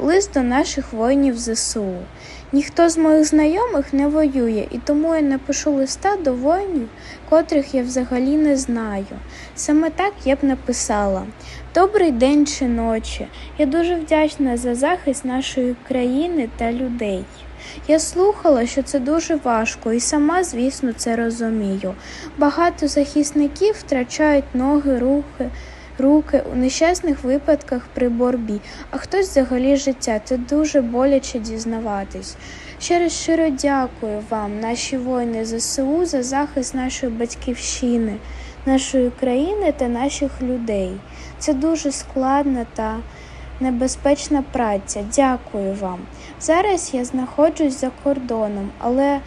Лист до наших воїнів ЗСУ. Ніхто з моїх знайомих не воює, і тому я напишу листа до воїнів, котрих я взагалі не знаю. Саме так я б написала: Добрий день чи ночі. Я дуже вдячна за захист нашої країни та людей. Я слухала, що це дуже важко, і сама, звісно, це розумію. Багато захисників втрачають ноги, рухи, руки у нещасних випадках при боротьбі, а хтось взагалі життя. Це дуже боляче дізнаватись. Ще раз щиро дякую вам, наші воїни ЗСУ, за захист нашої батьківщини, нашої країни та наших людей. Це дуже складна та небезпечна праця. Дякую вам. Зараз я знаходжусь за кордоном, але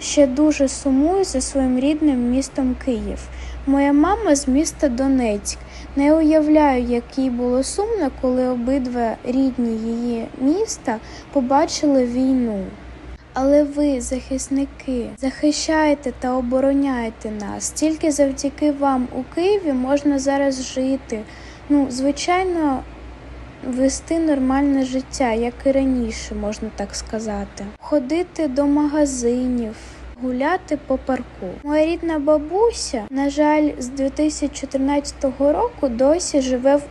ще дуже сумую за своїм рідним містом Київ. Моя мама з міста Донецьк. Не уявляю, як їй було сумно, коли обидва рідні її міста побачили війну. Але ви, захисники, захищаєте та обороняєте нас. Тільки завдяки вам у Києві можна зараз жити. Ну, звичайно, вести нормальне життя, як і раніше, можна так сказати. Ходити до магазинів, гуляти по парку. Моя рідна бабуся, на жаль, з 2014 року досі живе в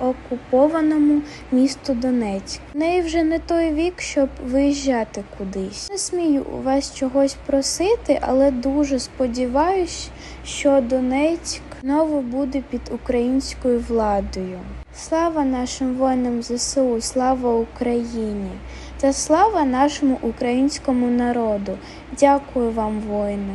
окупованому місту Донецьк. В неї вже не той вік, щоб виїжджати кудись. Не смію у вас чогось просити, але дуже сподіваюсь, що Донецьк знову буде під українською владою. Слава нашим воїнам ЗСУ, слава Україні та слава нашому українському народу. Дякую вам, воїни.